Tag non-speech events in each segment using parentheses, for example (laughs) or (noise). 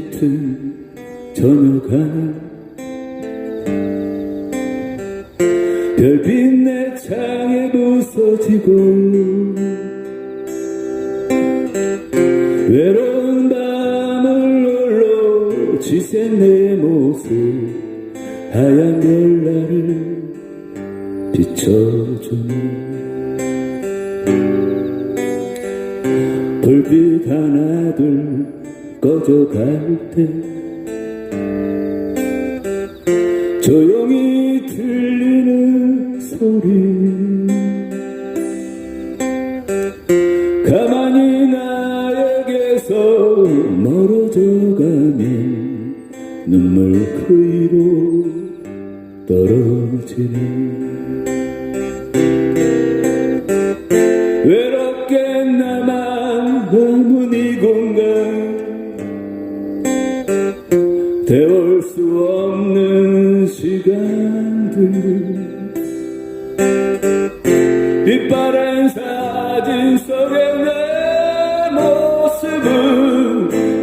짙은 저녁 하늘 별빛 내 창에 부서지고 외로운 밤을 홀로 지샌 내 모습 하얀 별나를 비춰주는 꺼져갈 때 조용히 들리는 소리. 가만히 나에게서 멀어져 가면 눈물 그 위로 떨어지는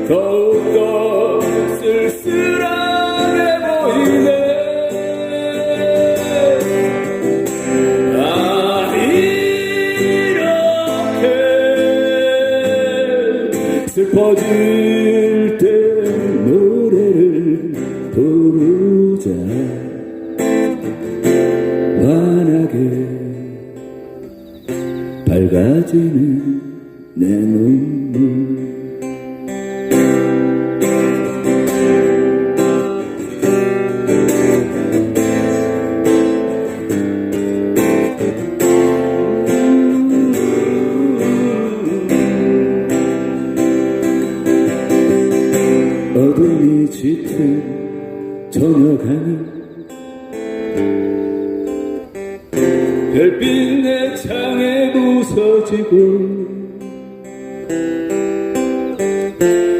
더욱더 쓸쓸하게 보이네. 아 이렇게 슬퍼질 때 노래를 부르자. 환하게 밝아지는 내 눈물 고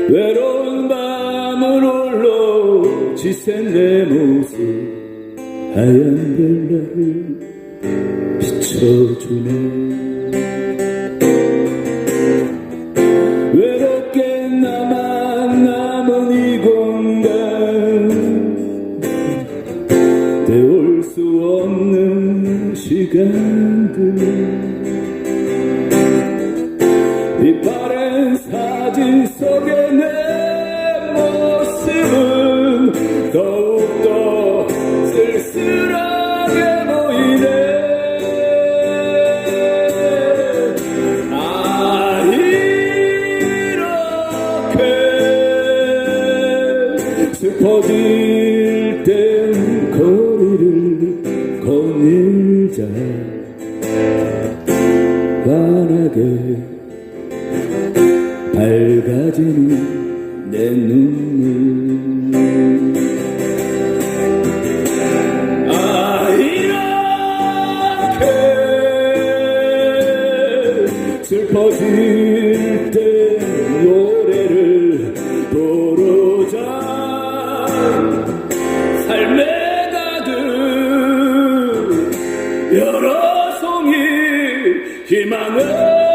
외로운 밤을 홀로 지샌 내 모습 하얀 별나를 비춰주네. 외롭게 나만 남은 이 슬퍼질 때 노래를 부르자. 삶에 가득 여러 송이 희망을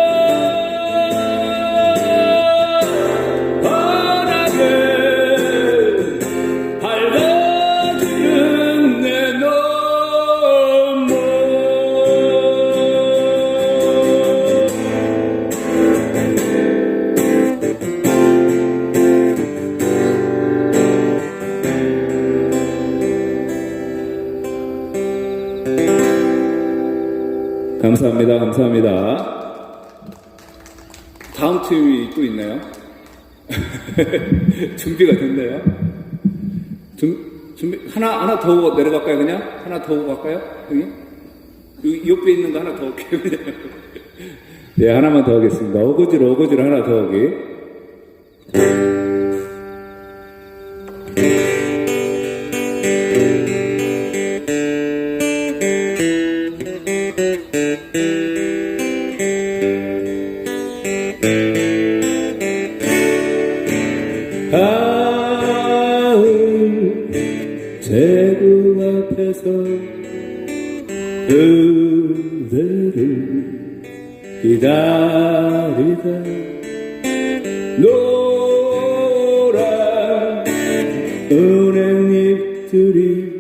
감사합니다. 감사합니다. 다음 팀이 또 있나요? (laughs) 준비가 됐네요. 준, 준비, 하나, 하나 더 내려갈까요, 그냥? 하나 더 갈까요? 여기? 여기 옆에 있는 거 하나 더 그냥. (laughs) 네, 하나만 더 하겠습니다. 어거지로, 어거지로 하나 더 하기. 가을 제구 앞에서 그대를 기다리다 노란 은행잎들이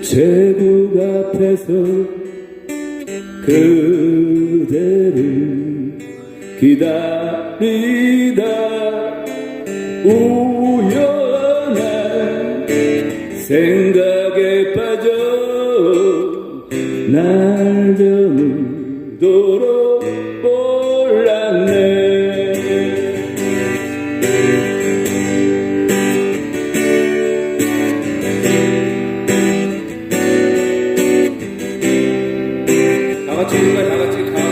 제국 앞에서 그대를 기다리다 우연한 생각에 빠져 나 然后继续干啥呢？继续。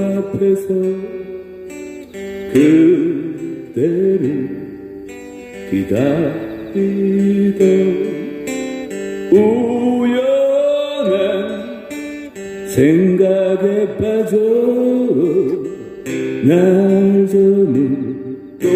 앞에서 그대를 기다리던 우연한 생각에 빠져 날 저물도록